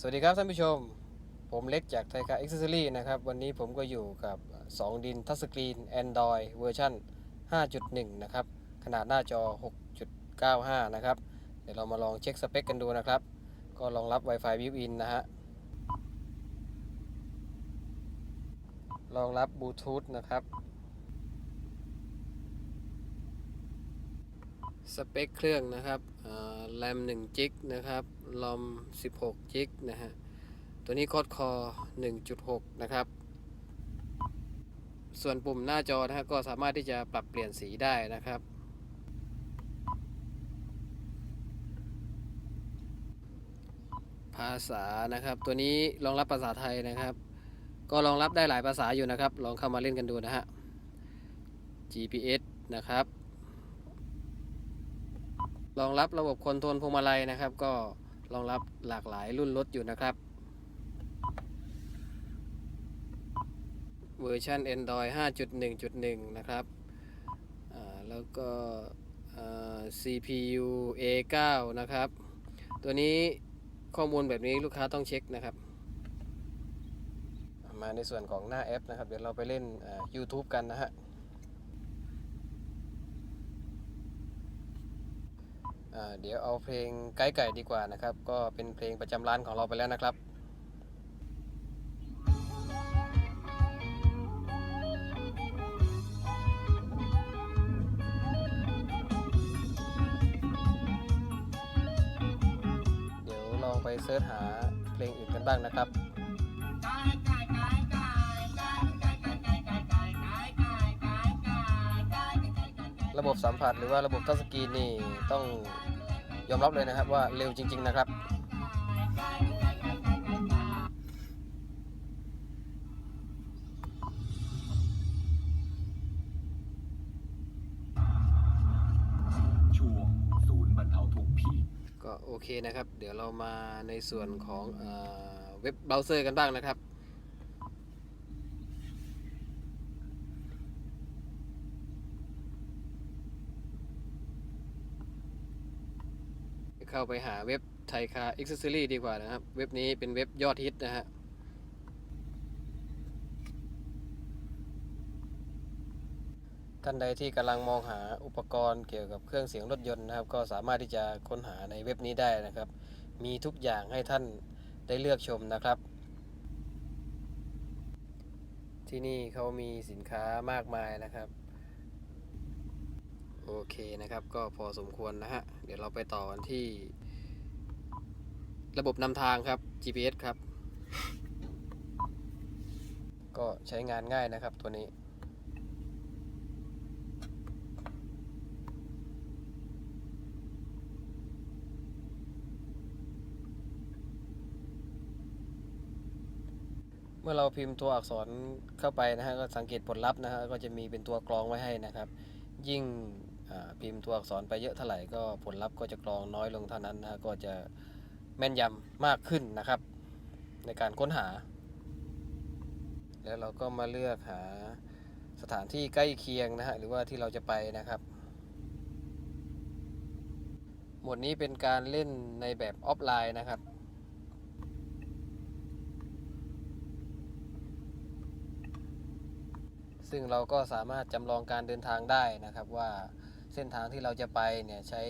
สวัสดีครับท่านผู้ชม ผมเล็กจากไทยคาเอ็กซ์เซอรี่นะครับ วันนี้ผมก็อยู่กับ 2 ดินทัชสกรีน Android เวอร์ชัน5.1 นะครับ ขนาดหน้าจอ 6.95 นะครับ เดี๋ยวเรามาลองเช็คสเปคกันดูนะครับ ก็รองรับ Wi-Fi Built-in นะฮะรองรับบลูทูธนะครับ สเปคเครื่องนะครับแรม1จิกนะครับลอม 16จิกนะฮะ ตัวนี้คอดคอ 1.6 นะครับ ส่วนปุ่มหน้าจอนะฮะก็สามารถที่จะปรับเปลี่ยนสีได้นะครับ ภาษานะครับ ตัวนี้รองรับภาษาไทยนะครับ ก็รองรับได้หลายภาษาอยู่นะครับ ลองเข้ามาเล่นกันดูนะฮะ GPS นะครับ รองรับระบบคอนโทรลพวงมาลัยนะครับ ก็รองรับหลากหลายรุ่นรถอยู่นะครับ เวอร์ชัน Android 5.1.1 นะครับ แล้วก็ CPU A9 นะครับ ตัวนี้ข้อมูลแบบนี้ลูกค้าต้องเช็คนะครับ มาในส่วนของหน้าแอปนะครับ เดี๋ยวเราไปเล่น YouTube กันนะฮะ อ่า เดี๋ยวเอาเพลงไก่ไก่ดีกว่านะครับ ก็เป็นเพลงประจำร้านของเราไปแล้วนะครับ เดี๋ยวลองไปเสิร์ชหาเพลงอื่นกันบ้างนะครับ ระบบสัมผัสหรือว่าระบบทัชสกรีนนี่ต้องยอมรับเลยนะครับว่าเร็วจริง ๆ นะครับช่วงศูนย์บรรเทาทุกข์ผีก็โอเคนะครับ เดี๋ยวเรามาในส่วนของเออเว็บเบราว์เซอร์กันบ้างนะครับ เข้าไปหาเว็บไทยคาอ็กซ์เซอรี่ดีกว่านะครับ เว็บนี้เป็นเว็บยอดฮิตนะฮะท่านใดที่กำลังมองหาอุปกรณ์เกี่ยวกับเครื่องเสียงรถยนต์นะครับ ก็สามารถที่จะค้นหาในเว็บนี้ได้นะครับ มีทุกอย่างให้ท่านได้เลือกชมนะครับ ที่นี่เขามีสินค้ามากมายนะครับ โอเคนะครับก็พอสมควรนะฮะ เดี๋ยวเราไปต่อกันที่ ระบบนำทางครับ GPS ครับ ก็ใช้งานง่ายนะครับตัวนี้ เมื่อเราพิมพ์ตัวอักษรเข้าไปนะฮะ ก็สังเกตผลลัพธ์นะฮะ ก็จะมีเป็นตัวกรองไว้ให้นะครับ ยิ่ง พิมพ์ตัวอักษรไปเยอะเท่าไหร่ก็ผลลัพธ์ก็จะกรองน้อยลงเท่านั้นนะฮะก็จะแม่นยำมากขึ้นนะครับ ในการค้นหา แล้วเราก็มาเลือกหาสถานที่ใกล้เคียงนะฮะหรือว่าที่เราจะไปนะครับ หมวดนี้เป็นการเล่นในแบบออฟไลน์นะครับซึ่งเราก็สามารถจำลองการเดินทางได้นะครับว่า ส้นทางที่เราจะไปเนี่ยใช้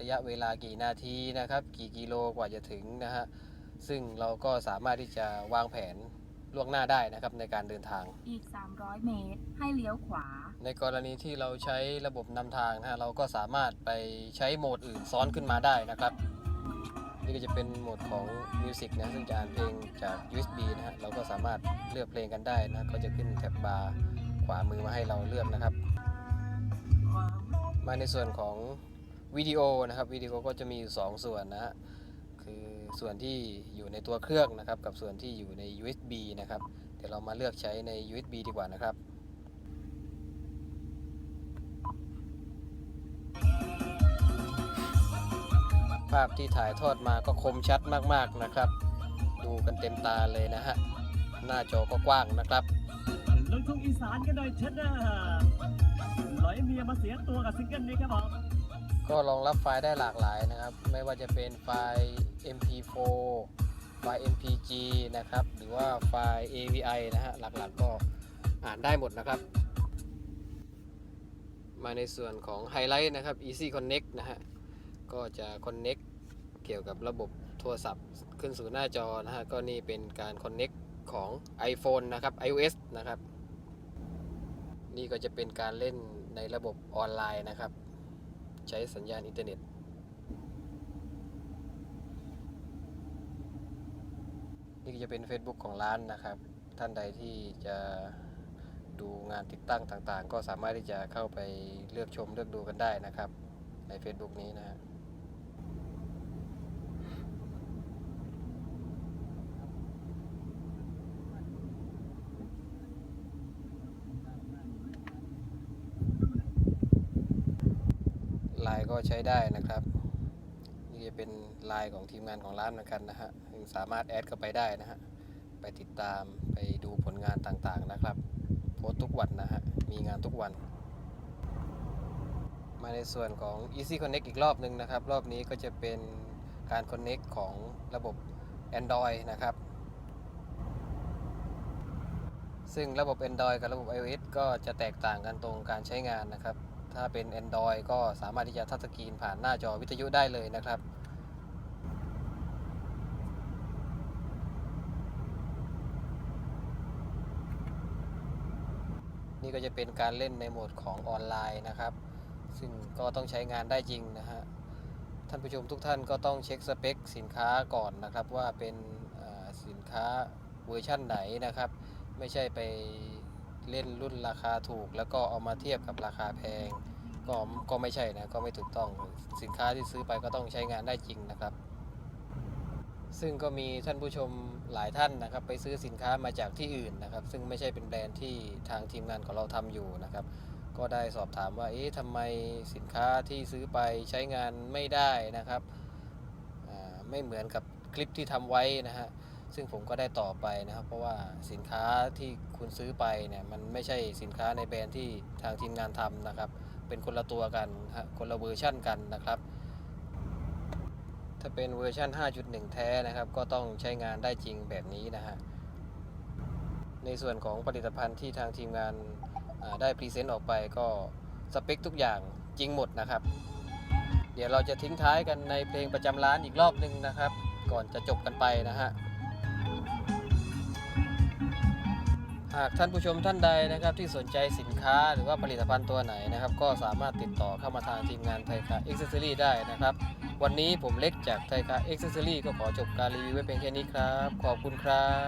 ระยะเวลากี่นาทีนะครับ กี่กิโลกว่าจะถึงนะฮะซึ่งเราก็สามารถที่จะวางแผนล่วงหน้าได้นะครับในการเดินทาง อีก 300 เมตร ให้เลี้ยวขวา ในกรณีที่เราใช้ระบบนำทางนะฮะเราก็สามารถไปใช้โหมดอื่นซ้อนขึ้นมาได้นะครับ นี่ก็จะเป็นโหมดของ Music นะซึ่งจะอ่านเพลงจาก USB นะฮะเราก็สามารถเลือกเพลงกันได้นะก็จะขึ้นแท็บบาร์ขวามือมาให้เราเลือกนะครับ มาในส่วนของวิดีโอนะครับวิดีโอก็จะมีอยู่สองส่วนนะฮะคือส่วนที่อยู่ในตัวเครื่องนะครับ กับส่วนที่อยู่ใน USB นะครับ เดี๋ยวเรามาเลือกใช้ใน USB ดีกว่านะครับภาพที่ถ่ายทอดมาก็คมชัดมากๆนะครับ ดูกันเต็มตาเลยนะฮะ หน้าจอก็กว้างนะครับลูกทุ่งอีสานกันหน่อยเชดนะ ร้อยเมียมาเสียตัวกับซิงเกิลนี้ครับผม ก็รองรับไฟล์ได้หลากหลายนะครับ ไม่ว่าจะเป็นไฟล์ MP4 ไฟล์ MPG นะครับ หรือว่าไฟล์ AVI นะฮะ หลักๆก็อ่านได้หมดนะครับ มาในส่วนของไฮไลท์นะครับ Easy Connect นะฮะ ก็จะ Connect เกี่ยวกับระบบโทรศัพท์ขึ้นสู่หน้าจอนะฮะ ก็นี่เป็นการ Connect ของ iPhone นะครับ iOS นะครับ นี่ก็จะเป็นการเล่นในระบบออนไลน์นะครับ ใช้สัญญาณอินเทอร์เน็ต นี่ก็จะเป็น Facebook ของร้านนะครับ ท่านใดที่จะดูงานติดตั้งต่างๆ ก็สามารถที่จะเข้าไปเลือกชมเลือกดูกันได้นะครับ ใน Facebook นี้นะฮะ ไลน์ก็ใช้ได้นะครับ นี่จะเป็นไลน์ของทีมงานของร้านเหมือนกันนะฮะซึ่งสามารถแอดเข้าไปได้นะฮะ ไปติดตามไปดูผลงานต่างๆนะครับ โพสต์ทุกวันนะฮะ มีงานทุกวัน มาในส่วนของ Easy Connect อีกรอบหนึ่งนะครับ รอบนี้ก็จะเป็นการ Connect ของระบบ Android นะครับซึ่งระบบ Android กับระบบ iOS ก็จะแตกต่างกันตรงการใช้งานนะครับ ถ้าเป็น Android ก็สามารถที่จะทัชสกรีนผ่านหน้าจอวิทยุได้เลยนะครับนี่ก็จะเป็นการเล่นในโหมดของออนไลน์นะครับ ซึ่งก็ต้องใช้งานได้จริงนะฮะ ท่านผู้ชมทุกท่านก็ต้องเช็คสเปคสินค้าก่อนนะครับ ว่าเป็นสินค้าเวอร์ชั่นไหนนะครับ ไม่ใช่ไป เล่นรุ่นราคาถูก แล้วก็เอามาเทียบกับราคาแพง ก็ก็ไม่ใช่นะก็ไม่ถูกต้องสินค้าที่ซื้อไปก็ต้องใช้งานได้จริงนะครับ ซึ่งก็มีท่านผู้ชมหลายท่านนะครับ ไปซื้อสินค้ามาจากที่อื่นนะครับ ซึ่งไม่ใช่เป็นแบรนด์ที่ทางทีมงานของเราทำอยู่นะครับ ก็ได้สอบถามว่าเอ๊ะทำไมสินค้าที่ซื้อไปใช้งานไม่ได้นะครับไม่เหมือนกับคลิปที่ทำไว้นะฮะ ซึ่งผมก็ได้ตอบไปนะครับ เพราะว่าสินค้าที่คุณซื้อไปเนี่ยมันไม่ใช่สินค้าในแบรนด์ที่ทางทีมงานทำนะครับ เป็นคนละตัวกันคนละเวอร์ชั่นกันนะครับ ถ้าเป็นเวอร์ชัน5.1 แท้นะครับ ก็ต้องใช้งานได้จริงแบบนี้นะฮะในส่วนของผลิตภัณฑ์ที่ทางทีมงานได้พรีเซนต์ออกไปก็สเปคทุกอย่างจริงหมดนะครับ เดี๋ยวเราจะทิ้งท้ายกันในเพลงประจำร้านอีกรอบหนึ่งนะครับ ก่อนจะจบกันไปนะฮะากท่านผู้ชมท่านใดนะครับที่สนใจสินค้าหรือว่าผลิตภัณฑ์ตัวไหนนะครับก็สามารถติดต่อเข้ามาทางทีมงานไทยคาเอ็กซ์เซอรี่ได้นะครับ วันนี้ผมเล็กจากไทยคาเอ็กซ์เซอรี่ก็ขอจบการรีวิวไว้เพียงแค่นี้ครับ ขอบคุณครับ